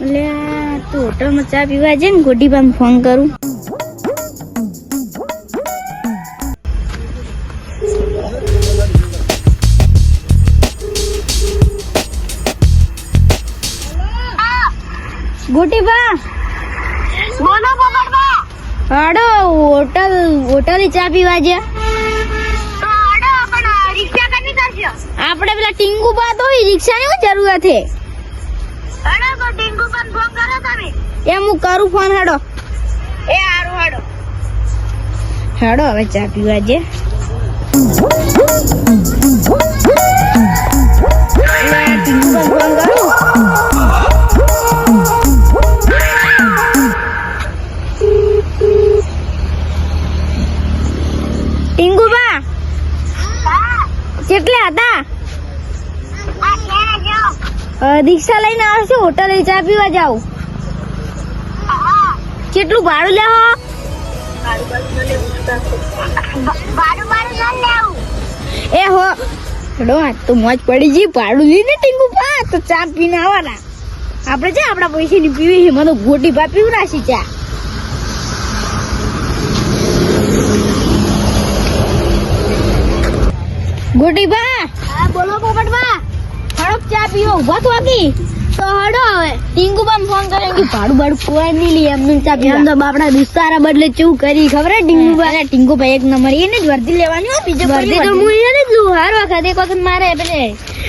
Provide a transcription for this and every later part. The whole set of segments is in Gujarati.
એટલે તો હોટલમાં ચા પીવા છે ને ગોડીબામાં ફોન કરું. ગોટી બા. બોલો પોપટબા હાડો હોટલ હોટલ ચા પીવા છે આપણે પેલા ટીંગુ બા તો રિક્ષા ની જરૂરત છે? આડો તો ટીંગુ પણ ફોન કરો તમે. એમ હું કરું ફોન હાડો. એ હારું હાડો. હેડો હવે ચા પીવા બા ફોન કરું. અ, રિક્ષા લઈને આવશો હોટલે ચા પીવા જાવ કેટલું ભાડું લેવો એ હો હેડો તો મોજ પડી ગઈ ભાડું લઈને ટીંગુ પા તો ચા પીને આવવાના. આપણે છે આપણા પૈસાની પીવી છે મને ગોટી પા પીવડાશી ચા. ગોટી પા. બોલો પોપટબા. હડક ચા પીવો ઊભા તો આપી તો હડો હવે. ટીંગુ પણ ફોન કરે કે ભાડું ભાડું કોઈ નહીં લે એમને ચા પીવા. એમ તો બાપડા દુસ્તારા બદલે ચેવું કરી ખબર હે? ટીંગુ ભાઈ ટીંગુ ભાઈ એક નંબર એને જ વર્દી લેવાની હોય બીજો વર્દી તો હું એને જ લઉં. હર વખત એક વખત મારે પેલે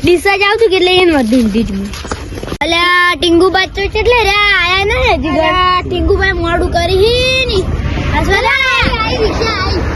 ડિસ્ચાર્જ આવતું કે એટલે એને વર્દી લીધી જ મેં અલ્યા ટીંગુ બા તો કેટલે રે આયા ને હજી ટીંગુ ભાઈ મોડું કરી હી ની. આઈ રિક્ષા આઈ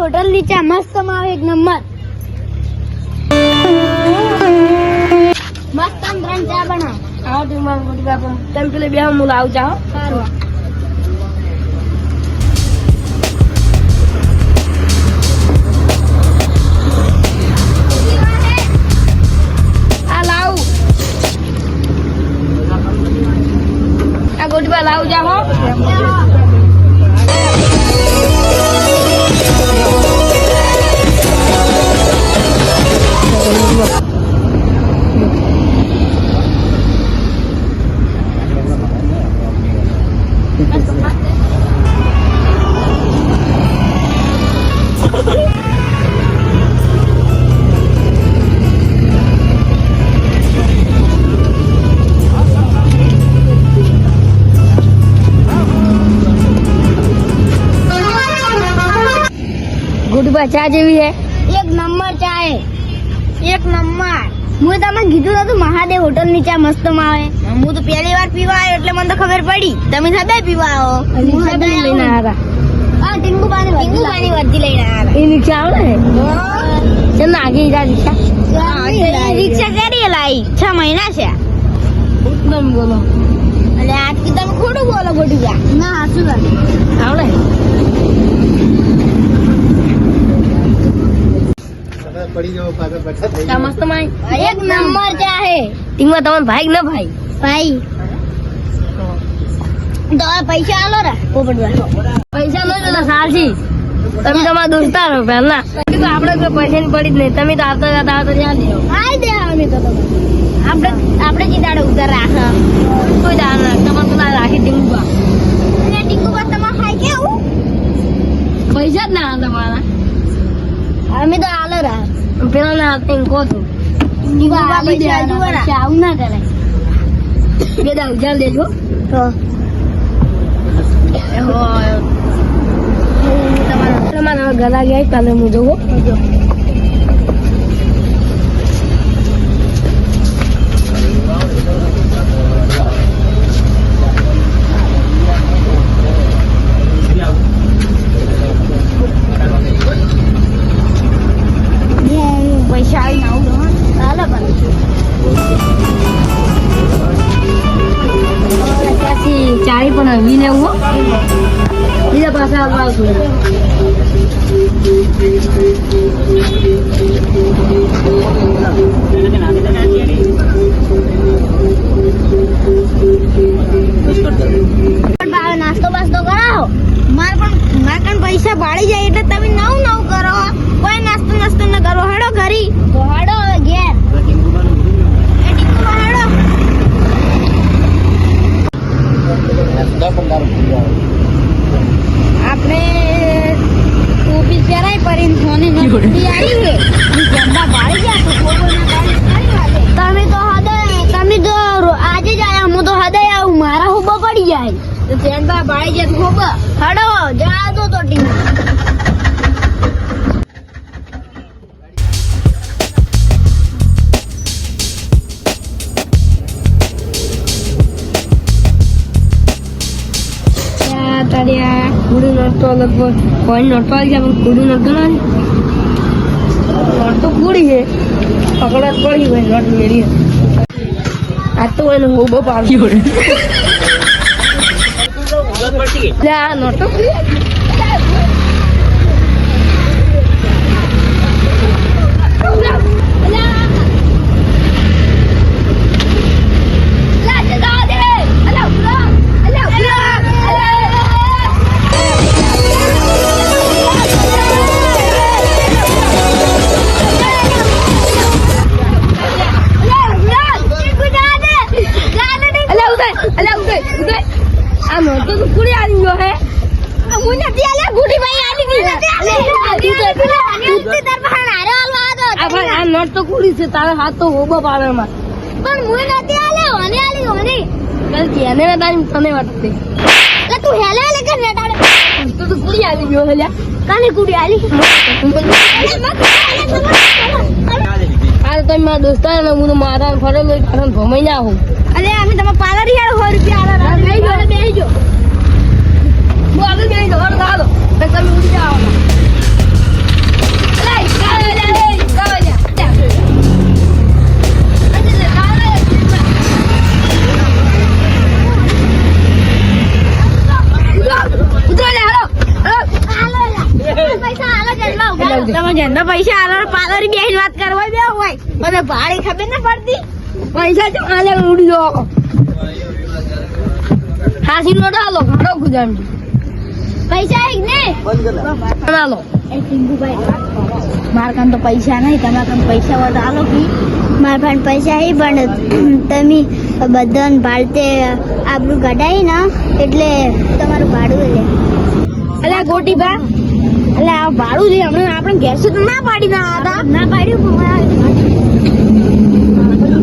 હોટલ નીચે મસ્તમાં આવે એક નંબર. મસ્ત આમ ત્રણ ચા બનાવ આવો તું મારું મોટી બાપુ. તમે પેલે બે હું લાવ જાઓ સારું. ગોટી ચા જેવી છે? એક નંબર ચા હે એક નંબર. હું તમને કીધું હતું મહાદેવ હોટલની ચા મસ્તમાં આવે હું તો પહેલી વાર પીવા આવ્યો એટલે મને તો ખબર પડી. તમે સદાય પીવા આવો. હું સદાય લઈને આવ્યા હા ટીંગુ પાણી ટીંગુ પાણી વર્ધી લઈને આવ્યા એ રિક્ષા આવે ને ચલ ના આગળ જા રિક્ષા? રિક્ષા કરી લાઈ. છ મહિના છે. એકદમ બોલો. અને આજથી તમે ખોટું બોલો ગોટી ના હાચું આવડે? પડી જવો પાછા બેઠા થઈ મસ્તમાં એક નંબર ચા ટીમમાં તમારે ભાઈ કે ભાઈ? ભાઈ. તો પૈસા આલો રા પોપટભાઈ પૈસા લો તો સારસી તમે તમારા દોસ્તાર હો પહેલા આપણે પૈસા ની પડી જ નહીં. તમે તો આવતા જતા આવતા ત્યાં દેવો આઈ દે અમે તો આપણે આપણે જી દાડે ઉધાર રાખે. કોઈ દાર ના તમારે પેલા રાખી તમારે ખાઈ કેવું? પૈસા જ ના તમારા. અમે તો આલો રા પેલા ના એમ કહો છો. આવું ના કરાય બે દા ઉજાલ દેજો. તમારા ગલા ગયા કાલે હું જોવો. ભાડી જાય એટલે તમે નવું નવું કરો કોઈ નાસ્તો નાસ્તો ન કરો હેડો ઘરી તો હેડો હવે ઘેર એ ટીકુમાં હેડો આપણે ટોપી પહેરાય પરીને ફોને નોકરી આવી છે જંડા ભાડી ગયા તો કોકોના ગાડી સારી વાત છે. તમે તો હદય તમે તો રો- આજે જ આયા હું તો હદય આવું મારા હુબો પડી જાય તો જંડા ભાડી જાય તો હુબો હડો જા દો તો ટીમ તારિયા કુડી નોટો લગભગ કોઈ નોટો આવી જાય પણ કુડી નોટો ના નોટ તો કુડી છે. પકડા પડી ભાઈ નોટ મેળી આ તો એને હોબો પાડી હોય લે આ નોટો અલ્યા ઉદય અલ્યા ઉદય ઉદય આ નોટો તો કુડી આવી ગયો હે? હું નથી આલ્યા ગુડી ભાઈ આલી ગઈ. આ ભાઈ આ નોટ તો કુડી છે તારા હાથ તો હોબો પાડે માં પણ હું નથી આલ્યા મને આલી મને કલ કેને ના ટાઈમ તને વાટતે એટલે તું હેલે હેલે કર રેટાડે તો તો કુડી આવી ગયો હલ્યા કાને ગુડી આલી? આ તમે મારા દોસ્તાર ને હું મારા મારા ફરેલો પાછળ ભમાઈ ના હું અરે અમે તમે પાલર યાર સો રૂપિયા આલા બેહી જો બેહી જો હું આગળ તો હાલો તમે ઉડી જાઓ. તમે પૈસા આલો પાલર બેહીને વાત કરવા બે હોય. મને ભાડે ખબર ના પડતી. પૈસા તો આલે ઉડી હાસી નો ડાલો ઘણો ગુજામ પૈસા એક ને? ડાલો. મારા કામ તો પૈસા નહીં તમારા કામ પૈસા હોય તો આલો કી મારા પાસે પૈસા હે પણ તમે બધાને ભાડતે આબરું કઢાઈ ને એટલે તમારું ભાડું લે. અલા ગોટી બા. એટલે આ ભાડું છે હમણાં આપણે ગેસ તો ના પાડી ના હતા. ના પાડ્યું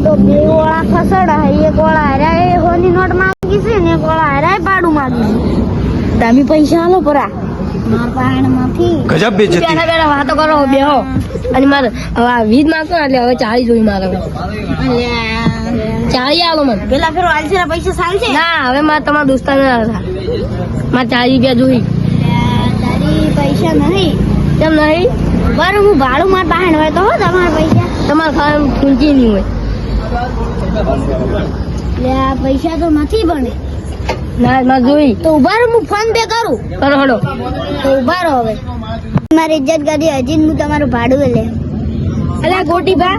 તો બે ઓળા ખસડા એક વાળા હરાય હોની નોટ માંગી છે ને એક વાળા હરાય ભાડું માંગી છે. તમે પૈસા આલો પરા. ગજબ બેજતી વાતો કરો બેહો. અને મારે હવે વીજ માંગતો ને એટલે હવે ચાળી જોઈ મારે. ચાળી આલો મને. પેલા ફેરો પૈસા સાલ છે ના હવે મારે તમારા દોસ્તાર મારે ચાળી રૂપિયા જોઈ. પૈસા નહીં. કેમ નહીં. બરાબર હું ભાડું માર બહાર હોય તો હો તમારા પૈસા. તમારે ખાવા પૂંચી નહીં હોય. લે આ પૈસા તો નથી બને. ના મારે જોઈ. તો ઊભા રહો હું ફોન પે કરું. કરો હડો તો ઊભા રહો હવે. મારી ઇજ્જત કરી હજી હું તમારું ભાડું લે. અલ્યા ગોટી બા.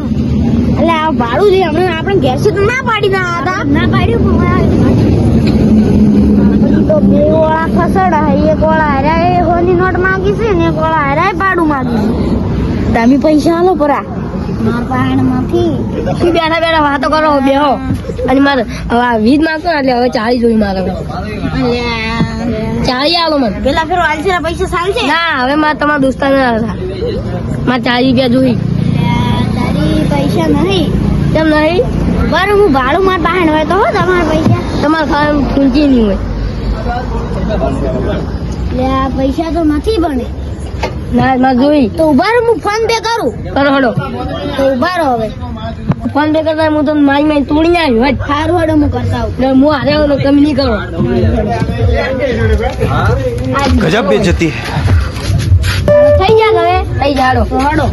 એટલે આ ભાડું છે હમણાં આપણે ઘેર તો ના પાડી ના હતા. ના પાડ્યું પણ મારા તો બે વાળા ખસડા એક વાળા હરાય હોની નોટ માંગી છે ને એક વાળા હરાય ભાડું માંગી છે તમે પૈસા આલો પરા. બેઠા બેઠા વાતો કરો બેહો. અને મારે હવે વીજ માંગતો એટલે હવે ચાળી જોઈ મારે. ચાળી આલો મને. પેલા ફેરો આલશે પૈસા સાલ છે? ના હવે મારે તમારા દોસ્તાર ના મારે ચાળી રૂપિયા જોઈ. પૈસા નહીં. કેમ નહીં? બરું હું ભાડું માર બહાર હોય તો હો તમારા પૈસા. તમારે ખાવા પૂંચી નહીં હોય. પૈસા તો નથી બને. ના મારે જોઈ. તો ઊભા રહો હું ફોન પે કરું. કરો હડો. તો ઊભા રહો હવે. ફોન પે કરતા હું તમને મારી મારી તોડી આવ્યો હટ. સારું હડો હું કરતા આવું. હું હારે આવું તમે નહીં કરો. ગજબ થઈ ગયા હવે. થઈ જાડો તો હડો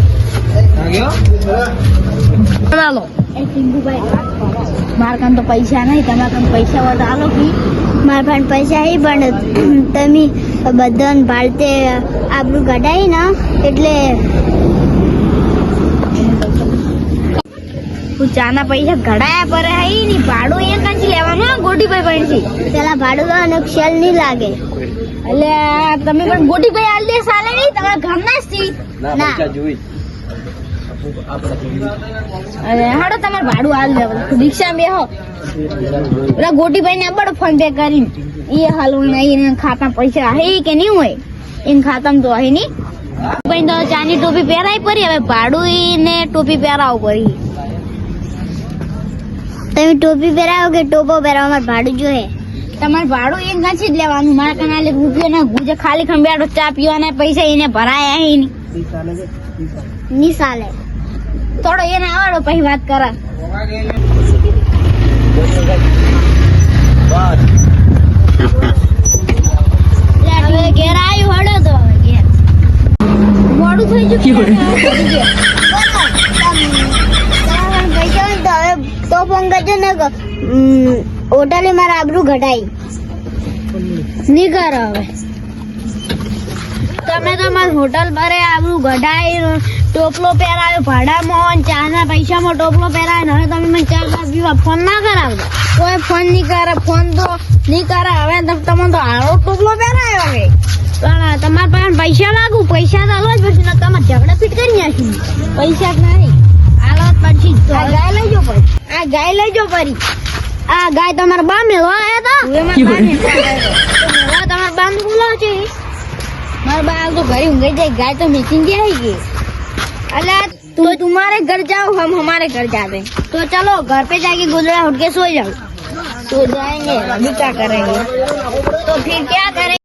મારા કામ તો પૈસા નહીં તમારા કામ પૈસા હોય તો આલો કી મારા પાસે પૈસા નહીં પણ તમે બધાને ભારતે આબરું કઢાઈ ને એટલે ચાના પૈસા ઘડાયા પર હઈ ની ભાડું અહીંયા કાંચી લેવાનું? ગોટીભાઈ પણ પેલા ભાડું તો અને ક્ષેલ નહીં લાગે. એટલે તમે પણ ગોટીભાઈ આલ દે સાલે નહીં તમારા ઘરના જ છી. ના અરે હાડો તમારે ભાડું હાલ દે. રિક્ષા બેહો પેલા ગોટીભાઈ ને બડો ફોન પે કરીને એ હાલવું નહીં ખાતા પૈસા હે કે નહીં હોય? એને ખાતામાં તો હે નહીં ભાઈ તો ચાની ટોપી પહેરાય પડી. હવે ભાડું ને ટોપી પહેરાવું પડી. તમે ટોપી પહેરાવો કે ટોપો પહેરાવો? મારે ભાડું જોઈએ. તમારે ભાડું એ નથી જ લેવાનું. મારા કનાલે રૂપિયો ના ગુજે. ખાલી ખંભ્યાડો ચા પીવાના પૈસા એને ભરાયા નહીં નિસાલે થોડો એને આવડો પછી વાત કરા. ઘેર આવ્યું હળો તો હવે ઘેર. મોડું થઈ ગયું તો ફોન કરજો ને હોટલે મારા આબરું ઘટાઈ નહીં કરો હવે તમે તો મારી હોટલ ભરે આબરું ઘટાઈ ટોપલો પહેરાવ્યો. ભાડામાં ચાના પૈસામાં ટોપલો પહેરાવ્યો. હવે તમે મને ચાર પાંચ પીવા ફોન ના કરાવજો. કોઈ ફોન નહીં કરે ફોન તો નહીં કરે. હવે તમે તો હારો ટોપલો પહેરાયો હવે. પણ તમારા પાસે પૈસા લાગુ. પૈસા તો હાલો જ પછી તમે તમારે ઝઘડા પીટ કરી નાખી. પૈસા જ નહીં હાલો પછી આ ગાય લઈ જો આ ગાય લઈ જો આ ગાય તમારા બા મેળવા આવ્યા હતા તમારા બા બોલાવો છે. મારા બા હાલ તો ઘરે ઊંઘાઈ જાય. ગાય તો મેચિંગ જાય ગઈ. अल्लाह तुम तुम्हारे घर जाओ हम हमारे घर जाते हैं तो चलो घर पे जाके गुजरा उठ के सो जाओ सो जाएंगे अभी क्या करेंगे तो फिर क्या करेंगे